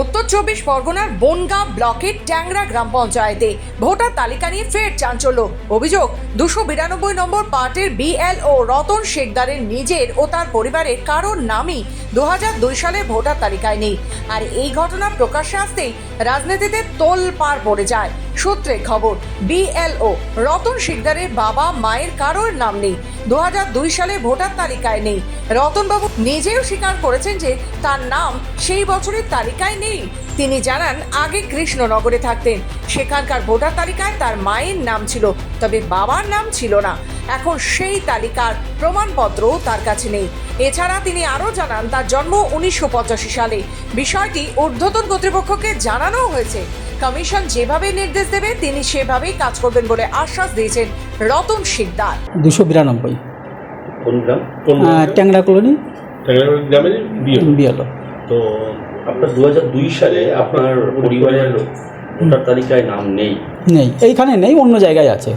উত্তর চব্বিশ পরগনার বনগাঁ ব্লকের ট্যাংরা গ্রাম পঞ্চায়েতে। ভোটার তালিকা নিয়ে ফের চাঞ্চল্য। অভিযোগ, দুশো বিরানব্বই নম্বর পার্টের বিএল ও রতন শেখদারের নিজের ও তার পরিবারের কারোর নামই দু হাজার দুই সালে ভোটার তালিকায় নেই। আর এই ঘটনা প্রকাশ্যে আসতেই রাজনীতিতে তোল পার পড়ে যায়। সূত্রে খবর, বিএলও রতন শিকদারের বাবা মায়ের কারোর নাম নেই। দু দুই সালে ভোটার তালিকায় নেই। রতনবাবু নিজেও স্বীকার করেছেন যে তার নাম সেই বছরের তালিকায় নেই। তিনি জানান, আগে কৃষ্ণনগরে থাকতেন। সেখানকার ভোটার তালিকায় তার মায়ের নাম ছিল, তবে বাবার নাম ছিল না। এখন সেই তালিকার প্রমাণপত্রও তার কাছে নেই। এছাড়া তিনি আরও জানান, তার জন্ম উনিশশো পঁচাশি সালে। বিষয়টি ঊর্ধ্বতন কর্তৃপক্ষকে জানানো হয়েছে। কমিশন যেভাবে নির্দেশ দেবে তিনি সেভাবেই কাজ করবেন বলে আশ্বাস দিয়েছেন রতন শিকদার। দুশো বিরানব্বই। কোন গ্রাম? কোন ট্যাংরা কলোনি? গ্রামের বিয়ে তো আপনার দু দুই সালে আপনার পরিবারের ভোটার তালিকায় নাম নেই। নেই। এইখানে নেই অন্য জায়গায় আছে।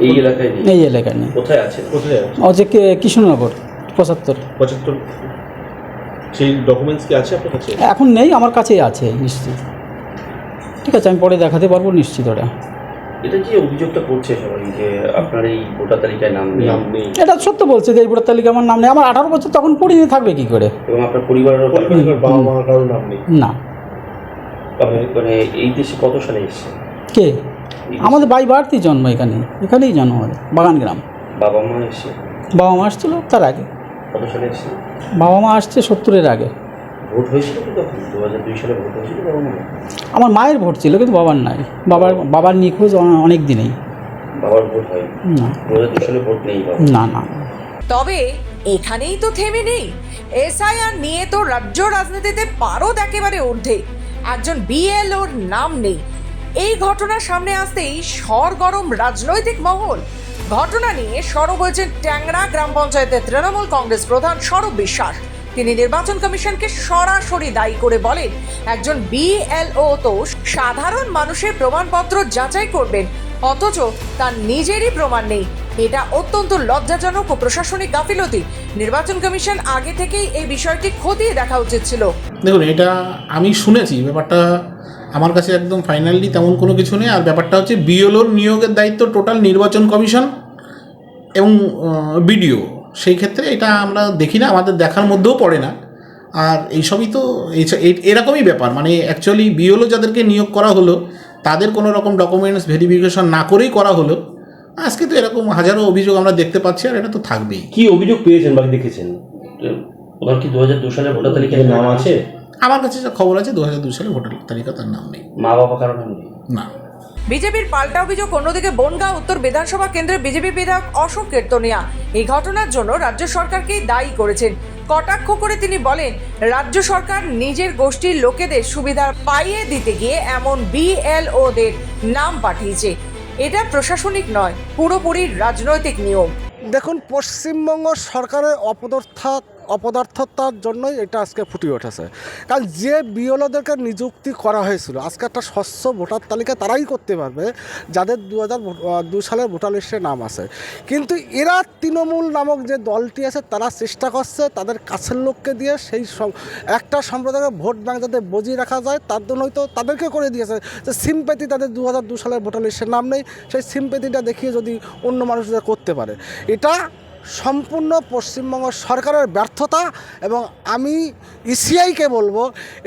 এই এলাকায় নেই? এই এলাকায় নেই। কোথায় আছে? কোথায় আছে? ও যে কে- কৃষ্ণনগর পঁচাত্তর। পঁচাত্তর। সেই ডকুমেন্টস কি আছে আপনার কাছে? এখন নেই আমার কাছেই আছে নিশ্চিত। ঠিক আছে আমি পরে দেখাতে পারব নিশ্চিত ওটা। এটা যে অভিযোগটা করছে সবাই যে আপনার এই ভোটার তালিকায় নাম নেই? নাম নেই। এটা সত্য বলছে যে এই ভোটার তালিকা আমার নাম নেই। আমার আঠারো বছর তখন পড়িয়ে থাকবে কি করে? এবং আপনার নেই। বাবা মা কারোর নাম নেই। না। আপনি মানে এই দেশে কত সালে এসেছে কে? আমাদের বাই বাড়তি জন্ম এখানে। এখানেই জন্ম আমাদের বাগান গ্রাম। বাবা মা এসে বাবা মা আসছিল তার আগে। কত সালে এসেছে বাবা মা আসছে সত্তরের আগে। ভোট হয়েছিল তখন? দু হাজার দুই সালে ভোট হয়েছিল আমার মায়ের ভোট ছিল কিন্তু বাবার নাই। বাবার বাবার নিখোঁজ অনেক দিনেই। বাবার ভোট হয়? না। দু হাজার দুই সালে ভোট নেই না না। তবে এখানেই তো থেমে নেই। এসআইআর নিয়ে তো রাজ্য রাজনীতিতে পারদ একেবারে ঊর্ধ্বে। একজন বিএলওর নাম নেই। এই ঘটনা সামনে আসতেই সরগরম রাজনৈতিক মহল। ঘটনা নিয়ে সরব হয়েছেন ট্যাংরা গ্রাম পঞ্চায়েতের তৃণমূল কংগ্রেস প্রধান সৌরভ বিশ্বাস। তিনি নির্বাচন কমিশনকে সরাসরি দায়ী করে বলেন, একজন বিএলও তো সাধারণ মানুষের প্রমাণপত্র যাচাই করবেন, অথচ তার নিজেরই প্রমাণ নেই। এটা অত্যন্ত লজ্জাজনক ও প্রশাসনিক গাফিলতি। নির্বাচন কমিশন আগে থেকেই এই বিষয়টি খতিয়ে দেখা উচিত ছিল। দেখুন, এটা আমি শুনেছি, ব্যাপারটা আমার কাছে একদম ফাইনালি তেমন কোনো কিছু নেই। আর ব্যাপারটা হচ্ছে বিএলওর নিয়োগের দায়িত্ব টোটাল নির্বাচন কমিশন এবং বিডিও সেই ক্ষেত্রে এটা আমরা দেখি না আমাদের দেখার মধ্যেও পড়ে না। আর এইসবই তো এরকমই ব্যাপার। মানে অ্যাকচুয়ালি বিএলও যাদেরকে নিয়োগ করা হলো তাদের কোনো রকম ডকুমেন্টস ভেরিফিকেশন না করেই করা হলো। আজকে তো এরকম হাজারো অভিযোগ আমরা দেখতে পাচ্ছি আর এটা তো থাকবেই। কি অভিযোগ পেয়েছেন বা দেখেছেন? ওনার কি দু হাজার দু সালে ভোটার তালিকায় নাম আছে? আমার কাছে যা খবর আছে দু হাজার দুই সালে ভোটার তালিকা তার নাম নেই। মা বাবা কারও নাম নেই? না। বিজেপির পাল্টা অভিযোগ, অন্যদিকে বনগাঁ উত্তর বিধানসভা কেন্দ্রের বিজেপি বিধায়ক অশোক কীর্তনিয়া। এই ঘটনার জন্য রাজ্য সরকারকেই দায়ী করেছেন। কটাক্ষ করে তিনি বলেন, রাজ্য সরকার নিজের গোষ্ঠীর লোকেদের সুবিধা পাইয়ে দিতে গিয়ে এমন বিএলওদের নাম পাঠিয়েছে। এটা প্রশাসনিক নয়, পুরোপুরি রাজনৈতিক নিয়ম। দেখুন, পশ্চিমবঙ্গ সরকারের অপদার্থ অপদার্থতার জন্যই এটা আজকে ফুটে উঠেছে। কারণ যে বিএলওদেরকে নিযুক্তি করা হয়েছিল, আজকে একটা স্বচ্ছ ভোটার তালিকা তারাই করতে পারবে, যাদের দু হাজার দু সালের ভোটার লিস্টে নাম আছে। কিন্তু এরা তৃণমূল নামক যে দলটি আছে, তারা চেষ্টা করছে তাদের কাছের লোককে দিয়ে সেই একটা সম্প্রদায়ের ভোট ব্যাংক যাতে বজিয়ে রাখা যায়, তার জন্যই তো তাদেরকে করে দিয়েছে। যে সিম্পেথি তাদের দু হাজার দু সালের ভোটার লিস্টের নাম নেই, সেই সিম্পেথিটা দেখিয়ে যদি অন্য মানুষদের করতে পারে। এটা সম্পূর্ণ পশ্চিমবঙ্গ সরকারের ব্যর্থতা এবং আমি ইসিআইকে বলব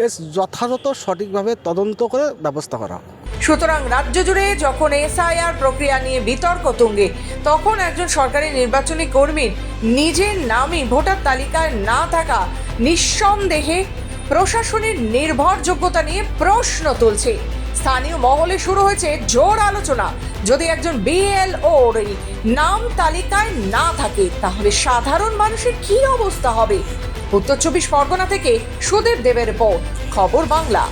এর যথাযথ সঠিকভাবে তদন্ত করে ব্যবস্থা করা সুতরাং রাজ্য জুড়ে যখন এসআইআর প্রক্রিয়া নিয়ে বিতর্ক তুঙ্গে, তখন একজন সরকারি নির্বাচনী কর্মীর নিজের নামই ভোটার তালিকায় না থাকা নিঃসন্দেহে প্রশাসনের নির্ভরযোগ্যতা নিয়ে প্রশ্ন তুলছে। স্থানীয় মহলে শুরু হয়েছে জোর আলোচনা। যদি একজন বিএলওর নাম তালিকায় না থাকে, তাহলে সাধারণ মানুষের কি অবস্থা হবে? উত্তর চব্বিশ পরগনা থেকে সুদেব দেবের রিপোর্ট, খবর বাংলা।